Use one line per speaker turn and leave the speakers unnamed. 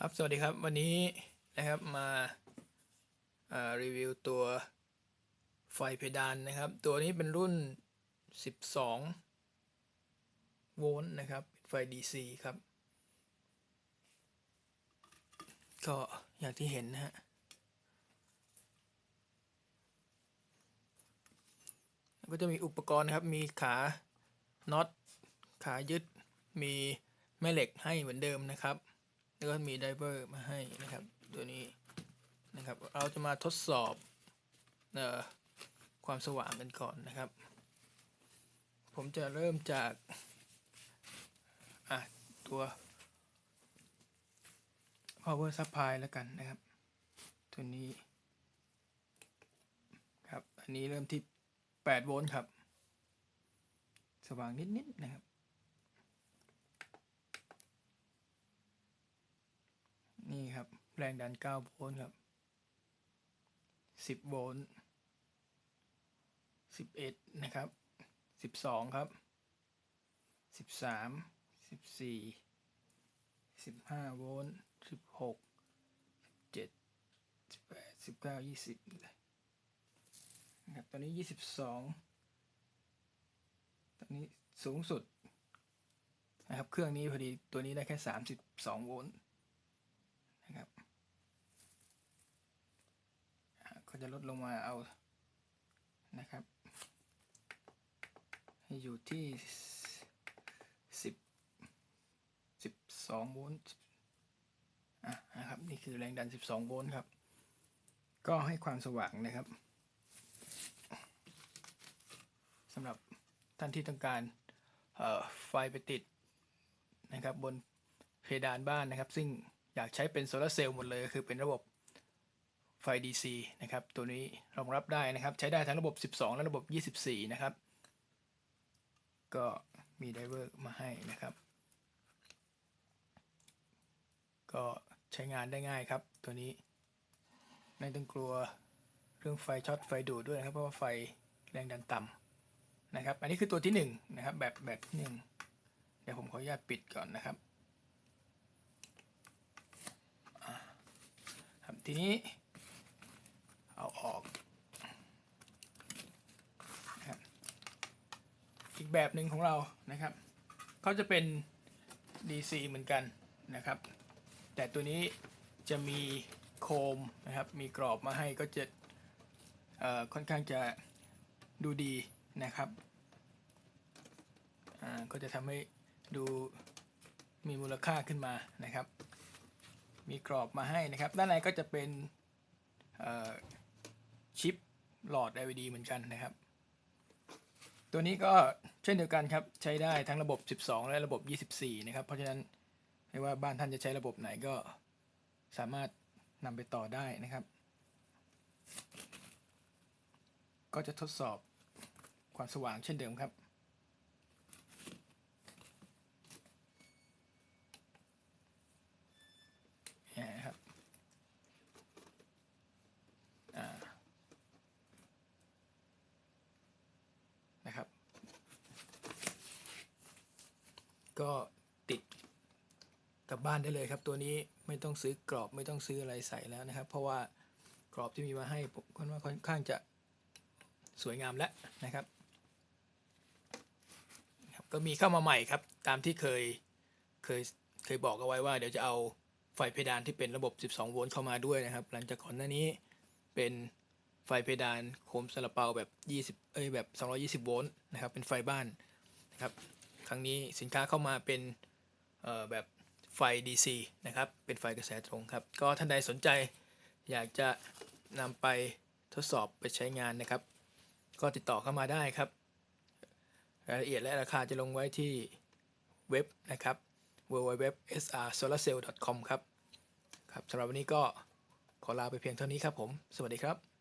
ครับ สวัสดีครับ วันนี้นะครับมารีวิวตัวไฟเพดานนะครับ ตัวนี้เป็นรุ่น 12 โวลต์นะครับ ไฟ DC ครับ ก็อย่างที่เห็นนะฮะ ก็จะมีอุปกรณ์นะครับ มีขาน็อต ขายึด มีแม่เหล็กให้เหมือนเดิมนะครับ แล้วก็มีไดเวอร์มาให้นะครับตัวนี้นะครับเราจะมาทดสอบออความสว่างกันก่อนนะครับ ผมจะเริ่มจากอะตัว power supply แล้วกันนะครับ ตัวนี้ครับ อันนี้เริ่มที่ 8 โวลต์ครับ สว่างนิดๆนะครับ นี่ครับ แรงดัน 9 โวลต์ครับ 10 โวลต์ 11 นะครับ 12 ครับ 13 14 15 โวลต์ 16 17 18 19 20นะครับตอนนี้ 22 ตอนนี้สูงสุดนะครับ เครื่องนี้พอดีตัวนี้ได้แค่ 32 โวลต์ นะครับอ่าก็ จะลดลงมาเอานะครับ ให้อยู่ที่สิบสิบสองโวลต์อะนะครับนี่คือแรงดันสิบสองโวลต์ครับ ก็ให้ความสว่างนะครับสำหรับท่านที่ต้องการไฟไปติดนะครับบนเพดานบ้านนะครับ ซึ่งอยากใช้เป็นโซลาเซลล์หมดเลยก็คือเป็นระบบ ไฟ DC นะครับ ตัวนี้รองรับได้นะครับ ใช้ได้ทั้งระบบ 12 และระบบ 24 นะครับ ก็มีไดเวอร์มาให้นะครับ ก็ใช้งานได้ง่ายครับ ตัวนี้ไม่ต้องกลัวเรื่องไฟช็อตไฟดูดด้วยนะครับ เพราะว่าไฟแรงดันต่ำนะครับ อันนี้คือตัวที่1นะครับ แบบแบบที่หนึ่งเดี๋ยวผมขออนุญาตปิดก่อนนะครับ ครับทีนี้เอาออกนะครับอี กแบบหนึ่งของเรานะครับเขาจะเป็น DC เหมือนกันนะครับ แต่ตัวนี้จะมีโคมนะครับ มีกรอบมาให้ก็จะค่อนข้างจะดูดีนะครับอ่าก็จะทำให้ดูมีมูลค่าขึ้นมานะครับ มีกรอบมาให้นะครับ ด้านในก็จะเป็นชิปหลอด LED เหมือนกันนะครับ ตัวนี้ก็ ช่นเดียวกันครับใช้ได้ทั้งระบบ 12 และระบบ 24 นะครับ เพราะฉะนั้นไม่ว่าบ้านท่านจะใช้ระบบไหนก็สามารถนำไปต่อได้นะครับ ก็จะทดสอบความสว่างเช่นเดิมครับนี่ยนะครับอ่านะครับ ก็ติดกลับบ้านได้เลยครับ ตัวนี้ไม่ต้องซื้อกรอบไม่ต้องซื้ออะไรใส่แล้วนะครับ เพราะว่ากรอบที่มีมาให้ผมคิดว่าค่อนข้างจะสวยงามแล้วนะครับครับ ก็มีเข้ามาใหม่ครับ ตามที่เคยเคยเคยบอกเอาไว้ว่าเดี๋ยวจะเอาไฟเพดานที่เป็นระบบ 12 โวลต์เข้ามาด้วยนะครับ หลังจากก่อนหน้านี้เป็นไฟเพดานโคมซาลาเปาแบบ 20 เอ้ยแบบ 220 โวลต์นะครับ เป็นไฟบ้านนะครับ ครั้งนี้สินค้าเข้ามาเป็นแบบไฟ DC นะครับ เป็นไฟกระแสตรงครับ ก็ท่านใดสนใจอยากจะนำไปทดสอบไปใช้งานนะครับ ก็ติดต่อเข้ามาได้ครับ รายละเอียดและราคาจะลงไว้ที่เว็บนะครับ www.srsolarcell.com ครับ ครับสำหรับวันนี้ก็ขอลาไปเพียงเท่านี้ครับผม สวัสดีครับ